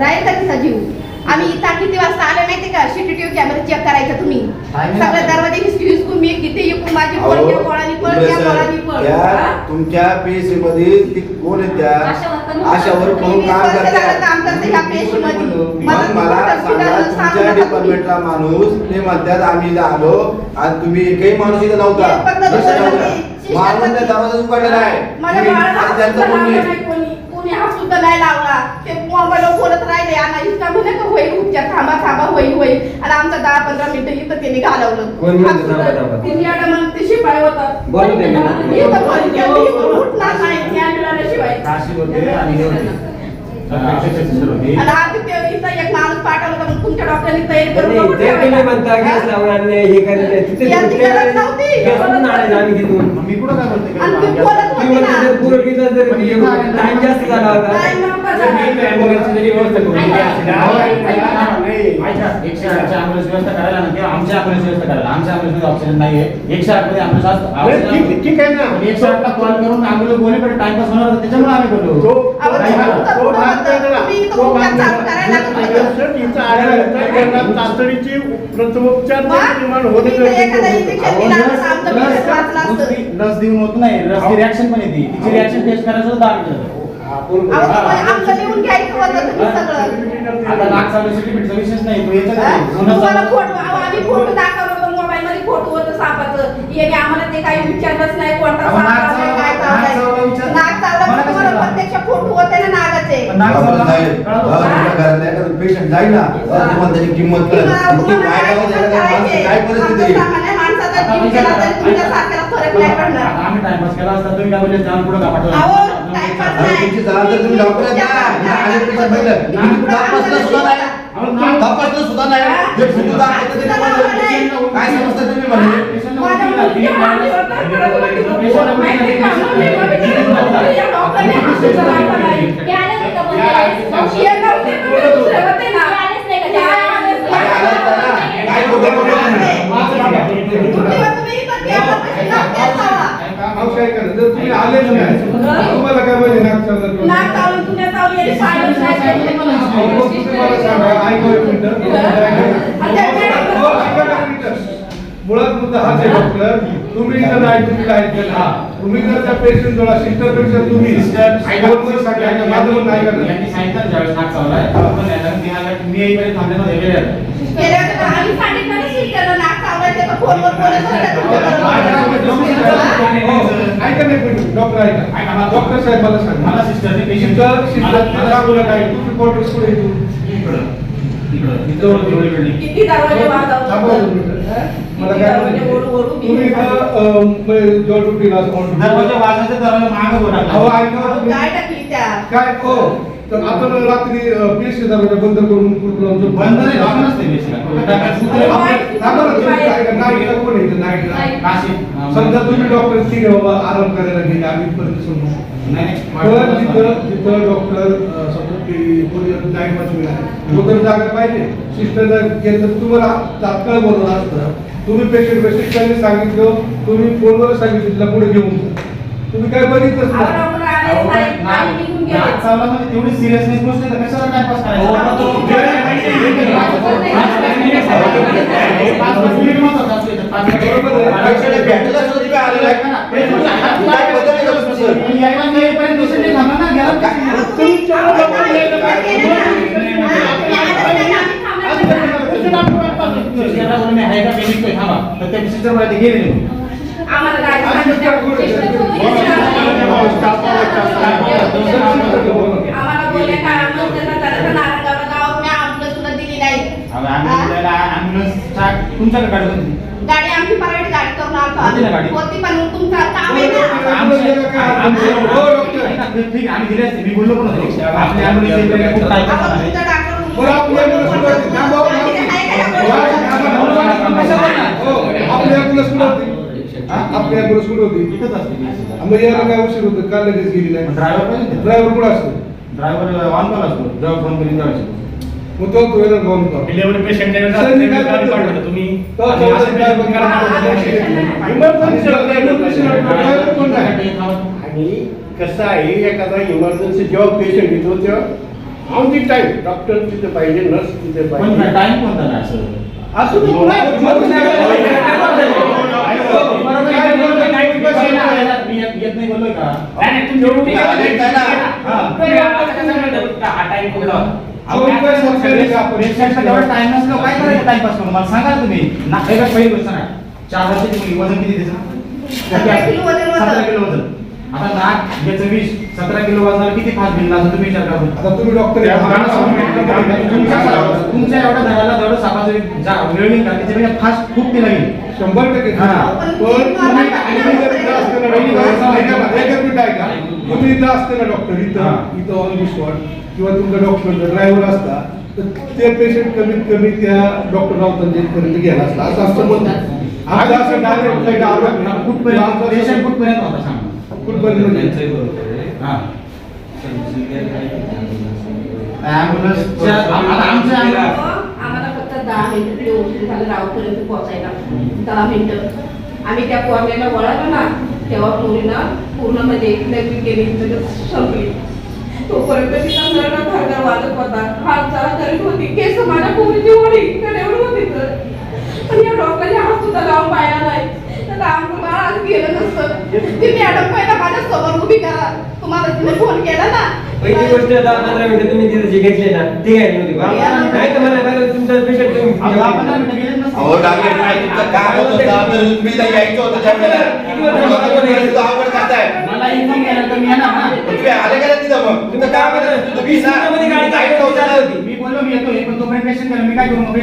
राहील का तिचा जीव? आम्ही इथं किती वाजता आले माहिती का? सीसीटीव्ही कॅमेरा चेक करायचा तुम्ही. Timing सगळे आहे. दरवाजे हिसकी हिसकून मी किती माझी पळ पळाली पळ पळाली पळ हा? तुमच्या पीएससी मध्ये ती कोण त्या? आशावर काम करतात करते. ह्या मला सांगा तुमच्या. डिपार्टमेंटला माणूस ते म्हणतात आम्ही आलो आणि तुम्ही एकही माणूस इथं नव्हता. नाही. माणूस त्या दरवाजा उघडलेला आहे. त्यांचं कोणी हात सुद्धा नाही लावला. ते मोबाईलवर बोलत राहिले आणि इतका म्हणे का होईल उपचार थांबा थांबा होईल होईल. आणि आमचा दहा पंधरा मिनिटं इथं त्यांनी घालवलं. कोण म्हणतं हात सुद्धा- थांबा? ती मॅडम आणि ते शिपाई होता. बोलू दे ना. इथं फोन केला, इथून उठणार नाही ज्ञान मिळाल्याशिवाय काशी होते आणि हे होते. अपेक्षा सिस्टर होती आणि हा ते इथं एक माणूस पाठवला होता, डॉक्टरांनी तयारी करून म्हणता ठेवायला. हे? नव्हती. मी कुठं काय बोलते आणि ते बोलत होते. जर जरी व्यवस्था करून दिली ऐका. ना, ऐका, एकशे आठची ॲम्ब्युलन्स व्यवस्था करायला ना किंवा आमच्या ॲम्ब्युलन्स व्यवस्था करायला आमच्या ॲम्ब्युलन्समध्ये ऑक्सिजन नाहीये एकशे आठमध्ये असतं ठीक आहे ना एकशे आठला कॉल करून ॲम्ब्युलन्स बोलेपर्यंत टाइमपास होणार होता, त्याच्यामुळे आम्ही बोललो तातडीची प्रथमोपचार? निर्माण होतं. लस देऊन होत नाही लसची रिॲक्शन पण येते तिची रिॲक्शन टेस्ट करायचं होतं दहा आमचं लिहून घ्यायचं होतं तुम्ही सगळं. आता नाही हा? आहे. तुम्हाला फोटो आम्ही फोटो दाखवलं होतं मोबाईल मध्ये फोटो होतं सापाचं. याने आम्हाला ते काही विचारलंच नाही कोणता अहो, साप नाक चावलाय, चावला- काय नाक चावलाय. चावला विचार- नाक चावला मला पण कसं तुम्हाला कळलं? प्रत्यक्ष फोटो होते ना नागाचे. पण चावला- कळलं एखादं जाईल तुम्हाला त्याची किंमत कळेल? एखाद्या काय परिस्थिती आहे? आता विचार करा. आता आम्ही टाइमपास केला असता तुम्ही काय बोलले? जाऊन पुढे का पाठवलं अरे तुमची जबाबदारी तुम्ही डॉक्टर आहेत ना आले पेशंट बघितलं तुम्ही तपासलं सुद्धा नाही. तपासलं सुद्धा नाही. जे फोटो दाखवते ते तुम्हाला काय समजतं तुम्ही म्हणजे तुला किती बोल माहिती का? म्हणून मी बघितलं. या डॉक्टरने हात उचलला नाही. हे नव्हते तुम्ही दुसरे होते ना. हे आलेच काय आलं त्याला? काय बोलतो तुम्ही तुम्ही इथं केलं कशी नाक केसावा? अहो, काय करायचं? जर तुम्ही आलेच नाही तुम्हाला काय माहिती नाक चावलं किंवा नाक चावलं, तुझ्या चावलं, याने पाहिलंच नाही केलं. अहो, मग तुम्ही मला सांगा ऐकू एक मिनिटं. आणि त्या मॅडम- हो, ऐका ना एक मिनिटं. मुळात मुद्दा हाच आहे डॉक्टर तुम्ही नाही तुम्ही काय केलं तुम्ही जर त्या पेशंट जवळ सिस्टरपेक्षा तुम्ही माझं म्हणणं ऐका ना. यांनी सांगितलं याला की मी ऐका डॉक्टर ऐका साहेब मला सांगा मला सिस्टरने पेशंट सिस्टर काय तू रिपोर्टर पुढे तू इकडं इकडं इथं वरती बिल्डिंग किती दरवाजे वाजवतात. थांबा दोन मिनिटं. मला काय दरवाजे म्हणायचं? ओढू- ओढू मी? तुम्ही इथं जॉब ड्युटीला असं दरवाजा वाजायचं दरवाजा मागं बोला. अहो ऐका तुम्ही. काय टाकली त्या? काय? हो. तर आपण रात्री पीएससी दरवाजा बंद करून कुलूप लावून. बंद नाही टाकायचं? अरे, कुठं- आपण- थांबा ना, तुम्ही काय करा, नाईटला कोण येतं? नाईटला? काशी. समजा तुम्ही डॉक्टर ठीक आहे बाबा आराम करायला गेले आम्ही पर्यंत समजू नाही पण डॉक्टर की तो तर जागा पाहिजे सिस्टर गेलं तर तुम्हाला तात्काळ बोलवलं असतं. तुम्ही पेशंट पेशंटने सांगितलं तुम्ही फोनवर सांगितलं तिला पुढे घेऊन. तुम्ही काय बघितलंच नाही. डॉक्टर आले, साहेब, आणि निघून गेले. नाक चावला म्हणजे तेवढी सिरियसनेस गोष्ट आहे तर कशाला टाइमपास करायचा हो, पण तो वेळ आहे माहिती आहे. पाच पाच मिनिट पाच पाच मिनिट महत्वाचं असते तर पाच मिनिट बरोबर आहे. पेशंट भेटायला सुद्धा तुम्ही आलेला आहे का ना? काय बदल आहे का तुमचं? पण यायला नाही येईपर्यंत दुसऱ्या दिवशी थांबा ना गेला का? अहो, तुम्ही- अहो, तुम्ही इथं गेले ना. हा, तुम्ही आले नाही, आम्ही थांबलो ना. शिक्षकाला बोलले, मी आहे का मी निघतोय थांबा तर त्या शिक्षक बोलले, ते गेले नाही तुमच्याकडे गाडी होती. गाडी आमची प्रायव्हेट गाडी करून आलतो होती पण तुमचं काम आहे ना हो. ठीक आम्ही दिले असते मी बोललो पण होतो आपली ambulance येईल, खूप टाईम आपण आहे. तुमच्या डॉक्टर बरं, आपली ambulance कुठं होती? थांबा, हो, आहे का हो, डॉक्टर? हो, आपली ambulance कुठं होती? हा? आपली ambulance कुठं होती? इथंच असते मग यायला काय उशीर होतं? का लगेच गेली नाही. ड्रायव्हर पाहिजे ड्रायव्हर कुठं असतो? ड्रायव्हर ऑन कॉल असतो. जेव्हा फोन करीन येतो. मग तो तो येणार डिलिव्हरी वेळेस सर, मी काय गाडी करतो? पाठवता तुम्ही. तो आणि चौदा असं ड्रायव्हर पेशंट करा. इमर्जन्सी इमर्जन्सी ड्रायव्हर कोण नाही आणि कसं आहे एखादा इमर्जन्सी जेव्हा पेशंट येतो तेव्हा ऑन दी टाइम डॉक्टर तिथे पाहिजे नर्स तिथे पण पाहिजे. टाइम कोणता नाही असं असं तो मी येत येत नाही बोललोय का? पेशंटला तेवढा टाइम नसलो काय करायचं टाइमपास करून मला सांगा ना तुम्ही ना पहिली गोष्ट नाही चार वर्षाची मुलगी वजन किती तिचं? सतरा किलो वजन होतं. सतरा किलो वजन. आता नाक याचं वीस सतरा किलो वजनाला किती फास्ट भिनला असं तुम्ही विचार करा. बरं. आता तुम्ही डॉक्टर त्या. तुमच्या तुमच्या एवढ्या झाडाला जेवढं सापाचं जा- वेळ येईल का? त्याच्यापेक्षा फास्ट खूप तिला येईल शंभर टक्के. हा. पण तुम्ही इथं असते ना पहिली गोष्ट डॉक्टर, एक- एक मिनिट ऐका. इथं असते ना डॉक्टर. इथं इथं ऑन दी स्पॉट किंवा तुमचा डॉक्टर ड्रायव्हर असता तर ते पेशंट कमीत कमी त्या डॉक्टर राऊतांपर्यंत गेला असला असं असतं म्हणतात असं डायरेक्ट. कुठपर्यंत? पेशंट कुठपर्यंत होता सांगा. कुठपर्यंत. हा. आम्हाला फक्त दहा मिनिटं ते उशीर झालं रावपर्यंत पोहोचायला. दहा मिनिटं. आम्ही त्या पोरण्याला वळालो ना तेव्हा पोरीनं पूर्ण म्हणजे नक्की केली म्हणजे संपली. तोपर्यंत तिचा नरडा घरघर वाजत होता. हात जरा करीत होती. केस माझ्या पोरीची ओढी. तर एवढं होती तर पण या डॉक्टरने हात सुद्धा लावून पाहिला नाही. तर आमचं बाळ आज गेलं नसतं. ती मॅडम पहिला माझ्यासमोर उभी करा. तुम्हाला तिने फोन केला ना? पहिली गोष्ट दहा पंधरा मिनिटं तुम्ही तिथे जे घेतले ना ते काय. नाही तर मला बरं तुमचा पेशंट. अहो डॉक्टर तुमचं काम होत? होतं तर तुम्ही यायचं होतं त्यावेळेला. मला इन्फॉर्म केलं तर मी येणार ना? पण तुम्ही आले नाही तिथं मग. काम होतं. तुम्ही गाडी. मी बोललो मी येतो पण पेशंट मी काय करू मग